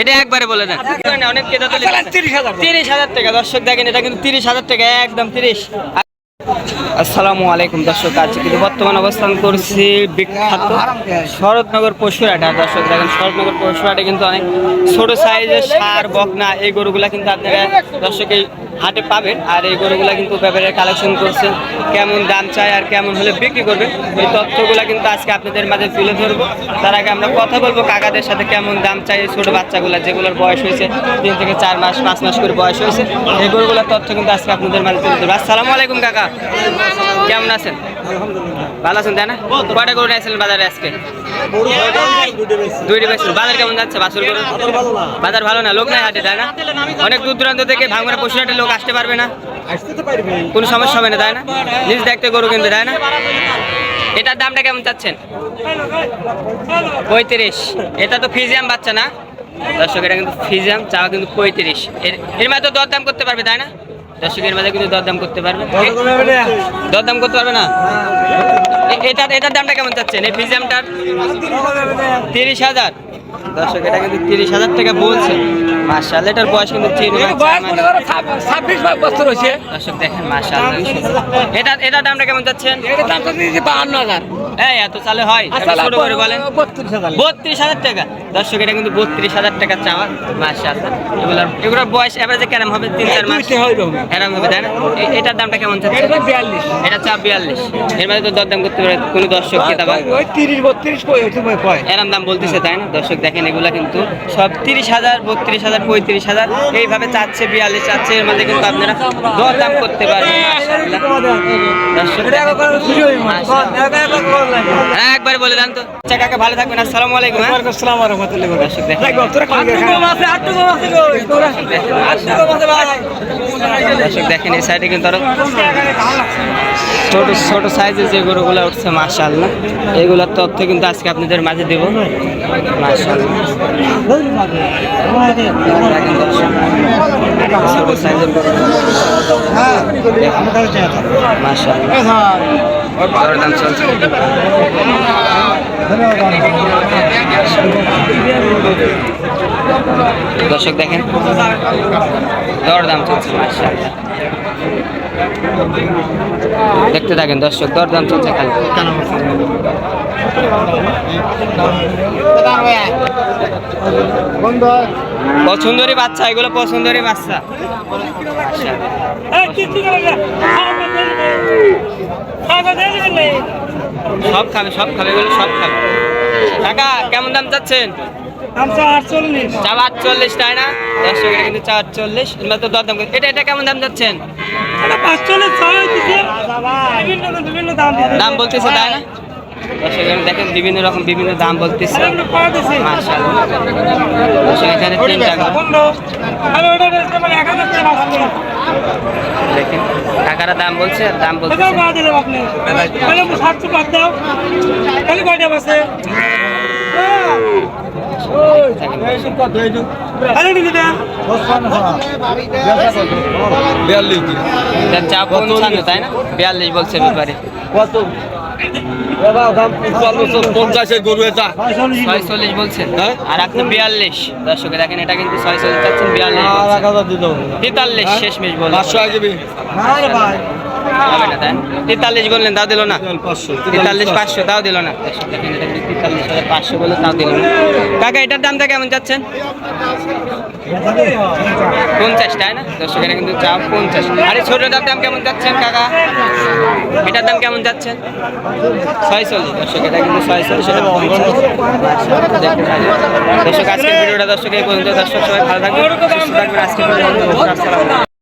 এটা একবারে বলে দেন। অনেক কেতা তো তিরিশ হাজার টাকা দর্শক দেখেন এটা কিন্তু তিরিশ হাজার টাকা একদম তিরিশ। আসসালামু আলাইকুম দর্শক আজকে কিন্তু বর্তমান অবস্থান করছি বিখ্যাত শরৎনগর পশুরাটা। দর্শক দেখেন শরৎনগর পশুরাটা কিন্তু অনেক ছোট সাইজের সার বকনা এই গরুগুলা কিন্তু আপনারা দর্শক এই হাটে পাবেন আর এই গরুগুলা কিন্তু ব্যাপারে কালেকশন করছে, কেমন দাম চায় আর কেমন হলে বিক্রি করবে। এই তথ্যগুলো কিন্তু আজকে আপনাদের মাঝে তুলে ধরবো। তার আগে আমরা কথা বলব কাকাদের সাথে কেমন দাম চাই এই ছোটো বাচ্চাগুলা, যেগুলোর বয়স হয়েছে তিন থেকে চার মাস, পাঁচ মাস করে বয়স হয়েছে। এই গরুগুলোর তথ্য কিন্তু আজকে আপনাদের মাঝে তুলে ধরবো। আসসালামু আলাইকুম কাকা। কেমন আছেন? ভালো আছেন তাই না? কয়টা গরু নিয়েছিলেন বাজারে আজকে? দুইটি বেশি বাজার কেমন যাচ্ছে বাসুর গরু? বাজার ভালো না। লোক নাই হাটে তাই না? অনেক দূর দূরান্ত থেকে ভাঙড়া পশু হাটে লোক আসতে পারবে না। কোনো সমস্যা হবে না তাই না? নিজ দেখতে গরু কিনতে তাই না? এটার দামটা কেমন চাচ্ছেন? পঁয়ত্রিশ। এটা তো ফিজিয়াম বাচ্চা না? দর্শক এটা কিন্তু ফিজিয়াম চাওয়া কিন্তু পঁয়ত্রিশ। এর এর মাঝে তো দরদাম করতে পারবে তাই না? দর্শকের মাঝে কিন্তু দরদাম করতে পারবে। দরদাম করতে পারবে না? এটার এটার দামটা কেমন চাচ্ছেন? এই ফিজামটার তিরিশ হাজার। দর্শক এটা কিন্তু তিরিশ হাজার টাকা বলছে। মার্শাল এটার বয়স কিন্তু। ছাব্বিশ বছর হয়েছে। দর্শক দেখেন মার্শাল এটা এটার দামটা কেমন দিয়েছি বাহান্ন হাজার। এই এত চালে হয় ছোট করে বলেন। বত্রিশ হাজার টাকা। দর্শক এটা কিন্তু বত্রিশ হাজার টাকা চাওয়া মার্শাল্লাহ এগুলোর এগুলোর বয়স এভারেজে কেরম হবে? তিন চার মাস। এরম হবে। তাই না? এটার দামটা কেমন চাচ্ছে বিয়াল্লিশ। এটা চা বিয়াল্লিশ। এর মধ্যে তো দরদাম করতে পারে কোনো দর্শক ক্রেতা ওই তিরিশ বত্রিশ এরম দাম বলতেছে তাই না? দর্শক দেখেন এগুলা কিন্তু সব তিরিশ হাজার বত্রিশ হাজার পঁয়ত্রিশ হাজার এইভাবে চাচ্ছে বিয়াল্লিশ চাচ্ছে এর মধ্যে কিন্তু আপনারা দর দাম করতে পারবেন। দর্শক মাশাআল্লাহ। হ্যাঁ, একবার বলে দেন তো। আচ্ছা কাকা ভালো থাকবেন আসসালামু আলাইকুম হ্যাঁ? আসসালাম রহমতুল্লাহ দর্শক দেখেন। এই সাইডে কিন্তু আরও ছোট ছোট সাইজের যে গরুগুলো উঠছে মাশাআল্লাহ। এগুলোর তথ্য কিন্তু আজকে আপনাদের মাঝে দেবো। দেখেন দর্শক, দেখেন দরদাম চলছে মাশাআল্লাহ। দেখতে থাকেন দর্শক দরদাম চলছে খালি। পছন্দরই বাচ্চা এগুলো পছন্দরই বাচ্চা। সব খাবে সব খাবে এগুলো সব খাবে। কাকা কেমন দাম চাচ্ছেন? আটচল্লিশ। চা আটচল্লিশ তাই না? দর্শক এটা কিন্তু চা আটচল্লিশ এবার তো দরদাম করে- এটা এটা কেমন দাম দাম দাম বলতেছে তাই না? এখানে দেখেন বিভিন্ন রকম বিভিন্ন দাম বলতেছে। এখানে তিনটা গরু। দেখেন টাকারা দাম বলছে আর দাম চা পঞ্চান্ন তাই না? বিয়াল্লিশ বলছে ব্যাপারে। পঞ্চাশের গরু এটা। ছয়চল্লিশ বলছেন হ্যাঁ? আর আপনি বিয়াল্লিশ। দর্শকে দেখেন এটা কিন্তু ছয়চল্লিশ চাচ্ছেন বিয়াল্লিশ তেতাল্লিশ শেষ মেশ বললেন পাঁচশো হবে না তাই তেতাল্লিশ বললেন তাও দিল না? তেতাল্লিশ পাঁচশো তাও দিল না। তেতাল্লিশ হাজার পাঁচশো বলে তাও দিল না। কাকা এটার দামটা কেমন যাচ্ছেন পঞ্চাশ তাই না? দর্শক কিন্তু চা পঞ্চাশ। আর ছোটটার দাম কেমন যাচ্ছেন কাকা? এটার দাম কেমন যাচ্ছেন দর্শক এটা কিন্তু দর্শক আজকের ভিডিওটা দর্শক এই পর্যন্ত। দর্শক সবাই ভালো সুস্থ আজকে আলাইকুম।